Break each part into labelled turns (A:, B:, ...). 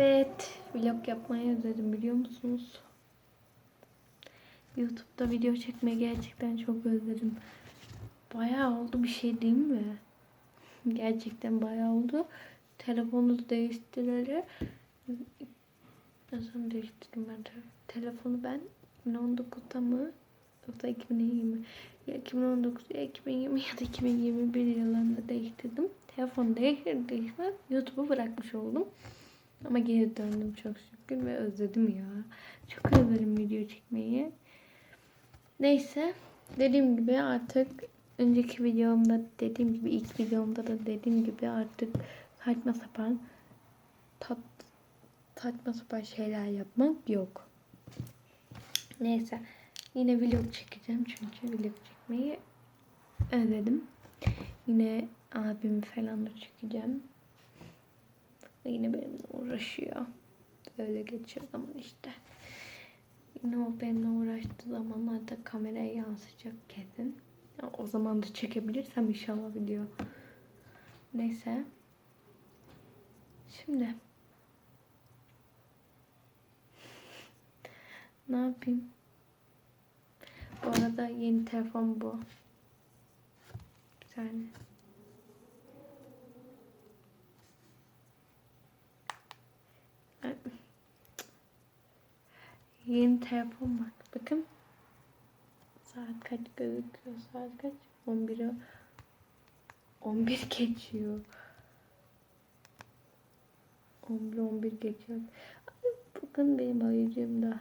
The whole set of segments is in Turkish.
A: Evet, vlog yapmayı özledim biliyor musunuz? YouTube'da video çekmeyi gerçekten çok özledim. Bayağı oldu bir şey değil mi? Gerçekten bayağı oldu. Telefonu değiştireli. Ne zaman değiştirdim ben te- telefonu ben 2019'da mı yoksa 2020 ya 2019 ya 2020 ya da 2021 yıllarında değiştirdim. Telefonu değiştir değişmez YouTube'u bırakmış oldum. Ama geri döndüm çok şükür ve özledim ya. Çok özledim video çekmeyi. Neyse dediğim gibi artık önceki videomda dediğim gibi ilk videomda da dediğim gibi artık saçma sapan tat saçma sapan şeyler yapmak yok. Neyse yine vlog çekeceğim çünkü vlog çekmeyi özledim. Yine abim falan da çekeceğim. Ve yine benimle uğraşıyor. Böyle geçiyor zaman işte. Yine o benimle uğraştığı zamanlarda kameraya yansıyacak kesin. O zaman da çekebilirsem inşallah video. Neyse. Şimdi. Ne yapayım? Bu arada yeni telefon bu. Bir tane. Yeni telefon var. Bakın. Saat kaç gözüküyor? Saat kaç? 11'e 11 geçiyor. 11 11 geçiyor. Bakın benim ayıcığımda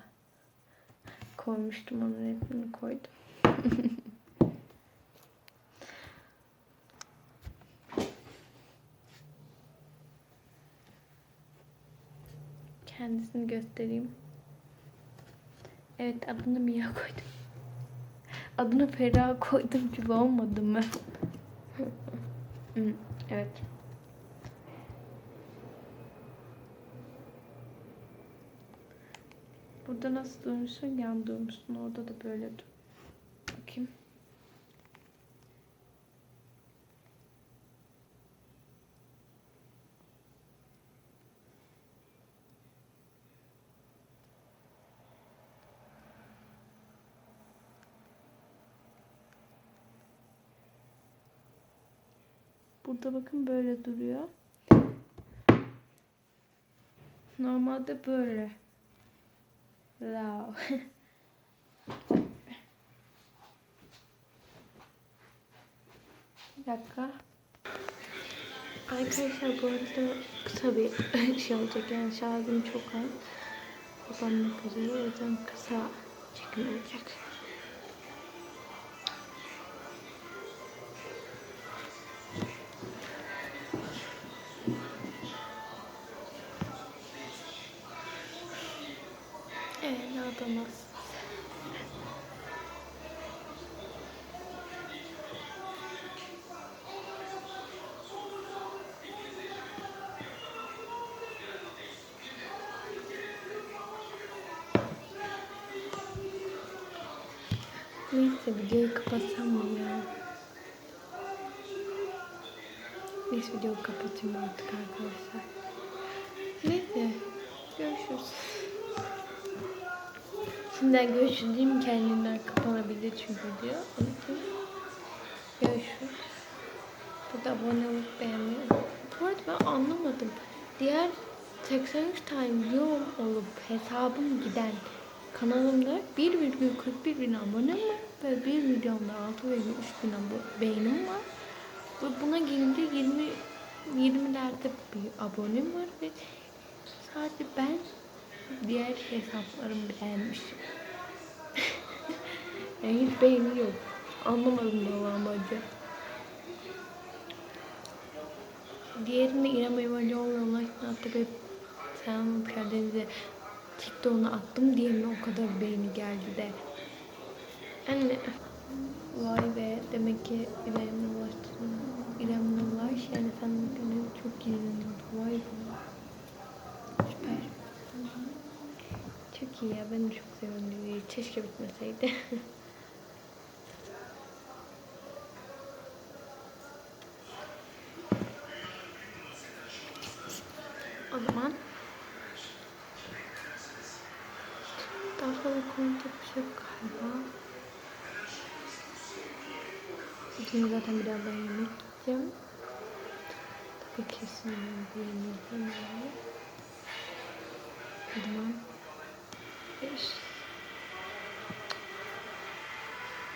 A: koymuştum onun resmini koydum. Kendisini göstereyim. Evet adını Mia koydum. Adını Ferah koydum gibi olmadı mı? Hı, evet. Burada nasıl durmuşsun? Yan durmuşsun. Orada da böyle dur. Burada bakın böyle duruyor. Normalde böyle. Wow. Dakika. Arkadaşlar bu arada kısa bir şey olacak yani şarjım çok az. Kapanmak üzere o yüzden kısa çekim olacak. Neyse videoyu kapatsam mı ya? Neyse videoyu kapatayım artık arkadaşlar. Neyse görüşürüz. Şimdiden görüşürüz değil mi? Kendinden kapanabilir çünkü için Görüşürüz. Burada abone olup beğenmeyi. Bu arada ben anlamadım. Diğer 83 tane videom olup hesabım giden kanalımda 1,41 bin abonem var ve bir videomda 6,3 bin beğenim var. Ve buna gelince 20 20'lerde bir abonem var ve sadece ben diğer hesaplarımı beğenmişim. yani hiç beğeni yok. Anlamadım valla amacı. Diğerinde İrem İmamoğlu'na ulaştığında tabii Selam Karadeniz'e TikTok'una attım diye mi o kadar beğeni geldi de. Anne. Vay be demek ki İrem'le ulaştım. İrem'le ulaş yani sen beni çok ilgileniyordu. Vay be. Süper. Çok iyi ya ben de çok diziyi. Keşke bitmeseydi. o zaman komik konuşacak bir şey yok galiba. Şimdi zaten birazdan yemek yiyeceğim. Tabii kesin yemek yemeyeceğim. Tamam. Görüşürüz.